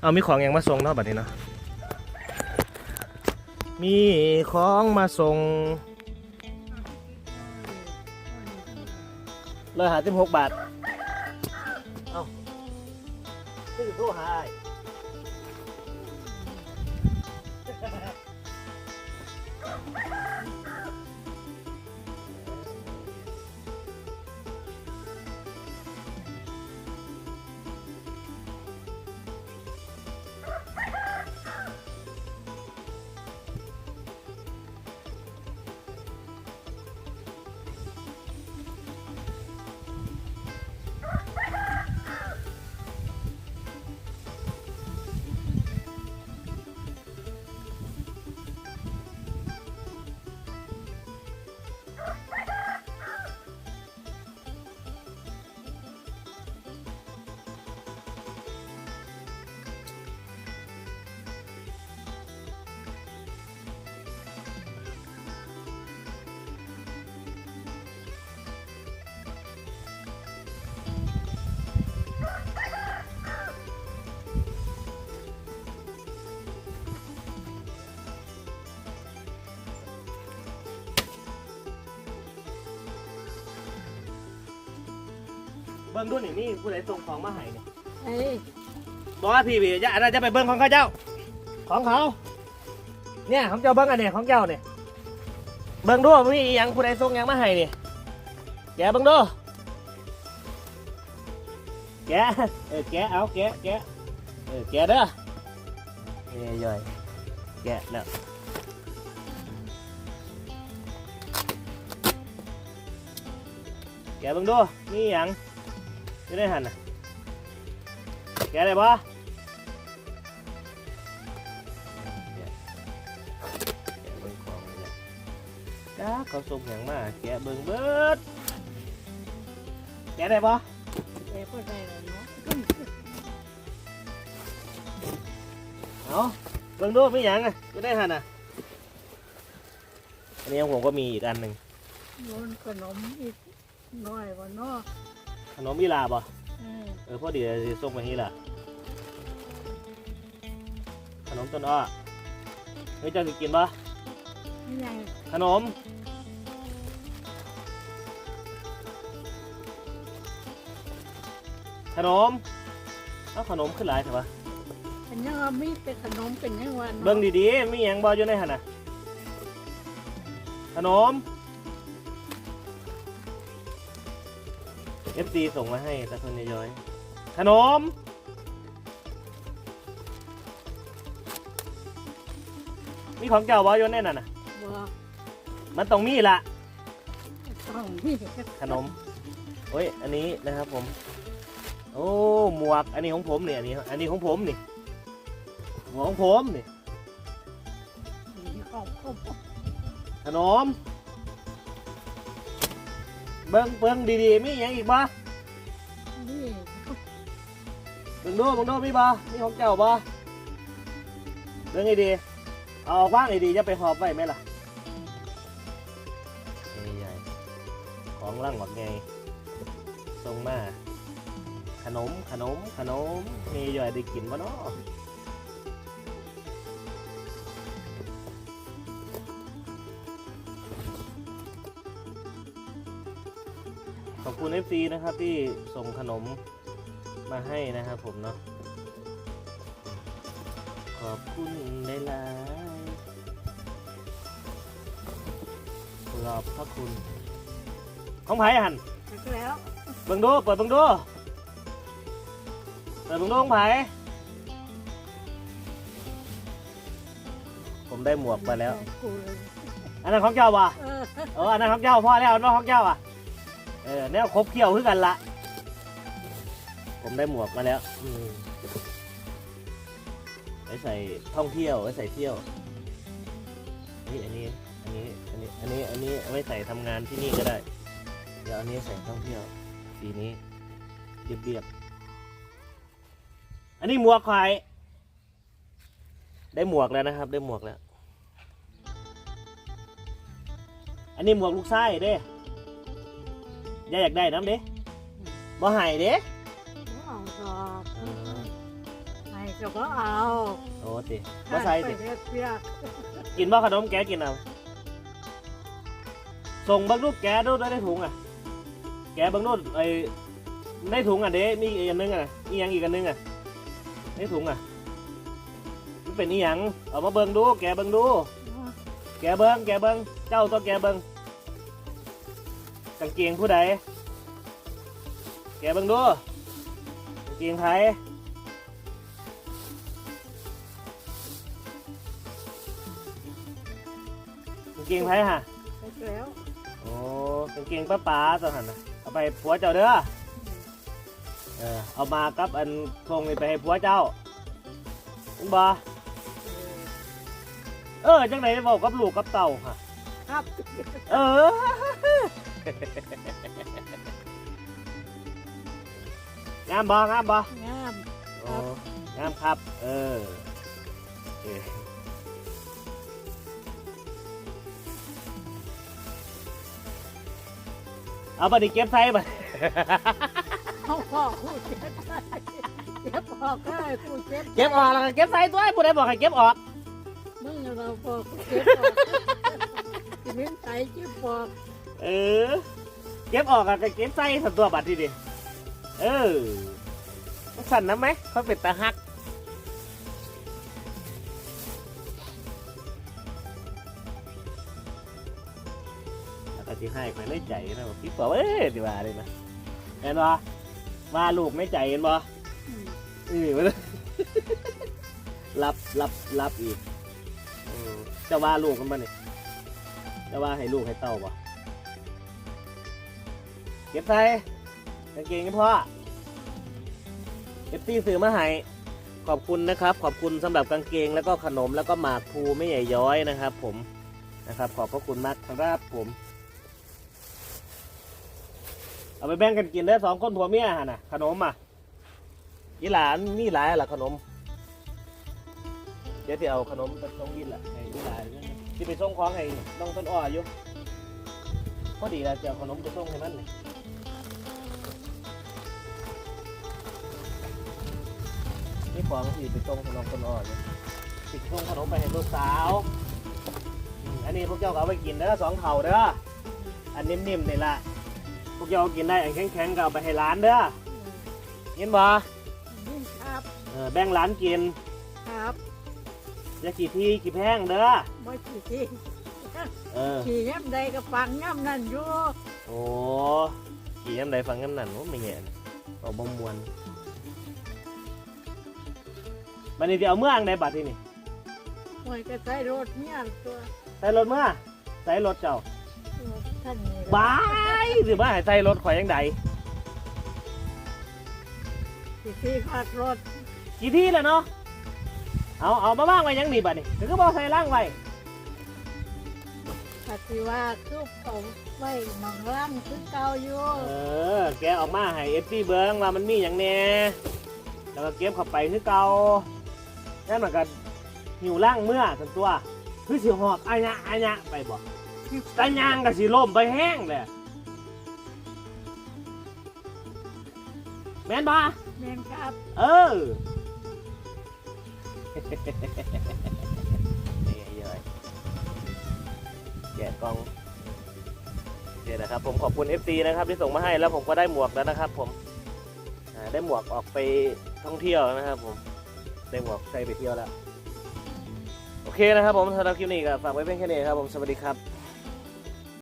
เอามีของอยังมาส่งเนาะบัดนี้เนาะมีของมาส่งร้อยห้าสิบหกบาท เอาซื้อโทรหาอ้ บิ้งดูนี่นี่ผู้ใดส่งของมาให้เนี่ยเอ้ยบอกว่าพี่พี่จะอันนั้นจะไปเบิ้งของเขาเจ้า ของเขา เนี่ยของเจ้าเบิ้งอันเนี่ยของเจ้าเนี่ยเบิ้งดูว่ามีอหยังผู้ใดส่งหยังมาให้เนี่ยแกะเบิ้งดูแกะเออแกะเอาแกะแกะเออแกะเด้อเอ้ยย่อยแกะแล้วแกะเบิ่งดูมีหยัง อยู่ในหันนะแกะได้ปะแกะแกะเบิ่งของนี่แหละจ้าเขาส่งแหงมาแกเบิ่งเบิดแกได้ปะเอ้ยพูดได้เลยเนาะเอาเบิ่งดูไมีหยังอะอยู่ในหันน่ะอันนี้ผมก็มีอีกอันหนึ่งโยนขนมอีกน้อยกว่านาะ ขนมอีลาบ่เออเออพอดีเลยสิส่งมาที่ละขนมต้นอ้อเฮ้ยเจ้าสิกินปะนี่ยังขนม ขนมเอาขนมขึ้นหลายใช่ปะเป็นยังว่ามีแต่ขนมเป็นยังว่าเบิ่งดีๆมีหยังบออยู่ในหันน่ะขนม FC ส่งมาให้ตะคนย้อยๆขนม มีของเจ้าบออยู่ในนั่นน่ะบ่มันต้องมีละต้องมีขนมโอ้ยอันนี้นะครับผม โอ้หมวกอันนี้ของผมเนี่ยอันนี้อันนี้ของผมนี่หมวกของผมนี่ของผมขนม เบิ้งเบิ้งดีๆมีอย่างอีกบ่นี่เบิ้งดูเบิ้งดูมีบ่มีของเจ้าบ่เบิ้งให้ดีเอาออกว่างให้ดีจะไปหอบไว้ไหมล่ะใหญ่ๆของร่างหมดไงส่งมาขนมขนมขนมมีย่อยได้กินวะเนาะ คุณ FC นะครับที่ส่งขนมมาให้นะครับผมเนาะขอบคุณในไลน์ขอบพระคุณ ของไผ่หันแล้วเบิ่งดูเปิดเบิ่งดูเปิดเบิ่งดูของไผ่ผมได้หมวกไปแล้วกูเลยอันนั้นของเจ้าว่ะเออเอออันนั้นของเจ้าพ่อแล้วอันนั้นของเจ้าอะ เออแนวครบเขี้ยวคือกันละ ผมได้หมวกมาแล้วอืมไว้ใส่ท่องเที่ยวไว้ใส่เที่ยวนี่อันนี้ อันนี้ อันนี้ อันนี้ อันนี้เอาไว้ใส่ทำงานที่นี่ก็ได้ เดี๋ยวอันนี้ใส่ท่องเที่ยว สีนี้เรียบๆ อันนี้หมวกใครได้หมวกแล้วนะครับ ได้หมวกแล้ว อันนี้หมวกลูกไส้เด้ ย่าอยากได้น้ำเด้บ่ใหายเด้เอาดอกให้เดี๋ยวก็เอาโอ้ติบ่ใส่ติไปเฮ็ดเปียกกินบ่ขนมแกกินเอาส่งเบังลูกแกดูได้ในถุงอะ แกเบังนู่นไอ้ในถุงอะเด้มีอีกอันนึงอะอีหยังอีกอันนึงอะในถุงอะมันเป็นอีหยังเอามาเบิ่งดู แกเบิ่งดู แกเบิ่งแกเบิ่งเจ้าต้องแกเบิ่ง กางเกงผู้ใดแกเบิ่งดูกางเกงไทยกางเกงไทยฮะไปแล้วโอ้กางเกงป้าป๋าตัวหันน่ะเอาไปผัวเจ้าเด้อเออเอามากับอันทงนี่ไปให้ผัวเจ้าเห็นบ่เออจังไหนบอกกับลูกกับเต่าค่ะ ครับ เออ งามบ่งามบ่งามโอ้งามครับ เออเออเอาบัดนี้เก็บไซส์บัดเขาพ่อผู้เจ็บเจ็บออกก็ให้ผู้เจ็บเก็บออกแล้วก็เก็บไซส์ตัวผู้ใดบอกให้เก็บออกมึงเราพ่อผู้เจ็บออกจะเป็นไตเจ็บออก เออ เก็บออกอะก็เก็บไส์สันตัวบัดทีเดียวเออสั่นนะไหมเขาเป็นตาฮักแล้วก็ที่ให้ไปในใจนะพี่บอกเอ้ยดีว่าเลยนะเห็นบ่ว่าลูกในใจเห็นบ่อืมนี่มันรับรับรับอีกจะว่าลูกมันมาเนี่ยจะว่าให้ลูกให้เต้าบ่ เก็บใส่กางเกงให้พ่อเอฟซีซื้อมาให้ขอบคุณนะครับ ขอบคุณสำหรับกางเกงแล้วก็ขนมแล้วก็หมากพลูไม่ใหญ่ย้อยนะครับ ผมนะครับ ขอบพระคุณมากครับผม เอาไปแบ่งกันกินได้สองคนผัวเมียฮะนะขนมอะยี่หลานมีหลายอะล่ะขนม เดี๋ยวที่เอาขนมไปส่งยินละให้ยี่หลานที่ไปส่งของให้น้องต้นอ้ออยู่ พอดีแล้วจะเอาขนมไปส่งให้มันนี่นี่ของที่ไปส่งให้น้องต้นอ้ออยู่ติดส่งขนมไปให้ลูกสาวอืมอันนี้พวกเจ้าก็เอาไปกินเด้อสองเข่าเด้ออันนิ่มๆนี่ละพวกเจ้ากินได้อันแข็งๆก็เอาไปให้ร้านเด้อเห็นบ่นี่ครับเออแบ่งร้านกินครับจะกี่ที่กี่แพงเด้อ บ่ขี่ที่ เออ ขี่ย่ำใดก็ฟังย่ำนั่นอยู่โอ้กี่ยำใดฟังยำนั่นโอ้ไม่แง่นเอาบ่มวนบัดนี้จะเอาเมื่ออังใดบัดที่นี่หวยก็ใส่รถเมียตัวใส่รถเมื่อใส่รถเจ้าท่านนี่ล่ะบายสิมาให้ใส่รถข่อยยังใดขี่ที่ขัดรถกี่ที่แล้วเนาะเอาเอามาบ้างไว้ยังนี่บัดนี้ถึงก็บอกใส่ล่างไว้ ปฏิว่าคือเขาไว้หมองล่างคือเก่าอยู่เออ แกออกมาให้เอฟซีเบิ้งว่ามันมีอย่างแน่แล้วก็เก็บเข้าไปคือเก่านั่นมันก็หิวล่างเมื่อสันตัว คือสิหอกอายะอายะไปบอกตายางกับสิล่มไปแห้งเลยแม่นบ่แม่นครับ เออ แกะกล่องเดี๋ยวนะครับ ผมขอบคุณ FC นะครับที่ส่งมาให้แล้วผมก็ได้หมวกแล้วนะครับ ผมอ่าได้หมวกออกไปท่องเที่ยวนะครับ ผมได้หมวกใส่ไปเที่ยวแล้ว โอเคนะครับผมสำหรับคลิปนี้ก็ฝากไว้เพียงแค่นี้ครับผมสวัสดีครับ